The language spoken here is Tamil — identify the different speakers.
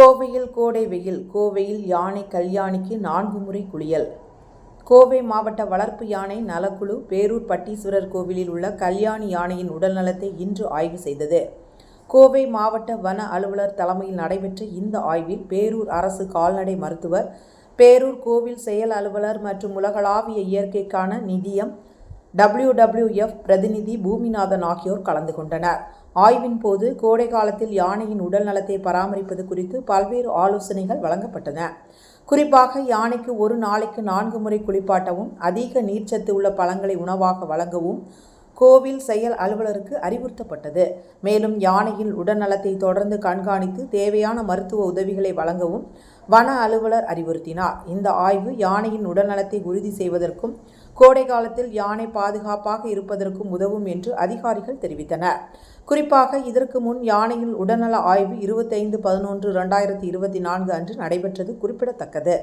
Speaker 1: கோவையில் கோடை வெயில் கோவையில் யானை கல்யாணிக்கு நான்கு முறை குளியல். கோவை மாவட்ட வளர்ப்பு யானை நலக்குழு பேரூர் பட்டீஸ்வரர் கோவிலில் உள்ள கல்யாணி யானையின் உடல்நலத்தை இன்று ஆய்வு செய்தது. கோவை மாவட்ட வன அலுவலர் தலைமையில் நடைபெற்ற இந்த ஆய்வில் பேரூர் அரசு கால்நடை மருத்துவர் பேரூர் கோவில் செயல் அலுவலர் மற்றும் உலகளாவிய இயற்கைக்கான நிதியம் டபிள்யூடபிள்யூஎஃப் பிரதிநிதி பூமிநாதன் ஆகியோர் கலந்து கொண்டனர். ஆய்வின் போது கோடை காலத்தில் யானையின் உடல் நலத்தை பராமரிப்பது குறித்து பல்வேறு ஆலோசனைகள் வழங்கப்பட்டன. குறிப்பாக யானைக்கு ஒரு நாளைக்கு நான்கு முறை குளிப்பாட்டவும் அதிக நீர்ச்சத்து உள்ள பழங்களை உணவாக வழங்கவும் கோவில் செயல் அலுவலருக்கு அறிவுறுத்தப்பட்டது. மேலும் யானையின் உடல்நலத்தை தொடர்ந்து கண்காணித்து தேவையான மருத்துவ உதவிகளை வழங்கவும் வன அலுவலர் அறிவுறுத்தினார். இந்த ஆய்வு யானையின் உடல்நலத்தை உறுதி செய்வதற்கும் கோடை காலத்தில் யானை பாதுகாப்பாக இருப்பதற்கும் உதவும் என்று அதிகாரிகள் தெரிவித்தனர். குறிப்பாக இதற்கு முன் யானையின் உடல்நல ஆய்வு இருபத்தைந்து பதினொன்று ரெண்டாயிரத்தி இருபத்தி நான்கு அன்று நடைபெற்றது குறிப்பிடத்தக்கது.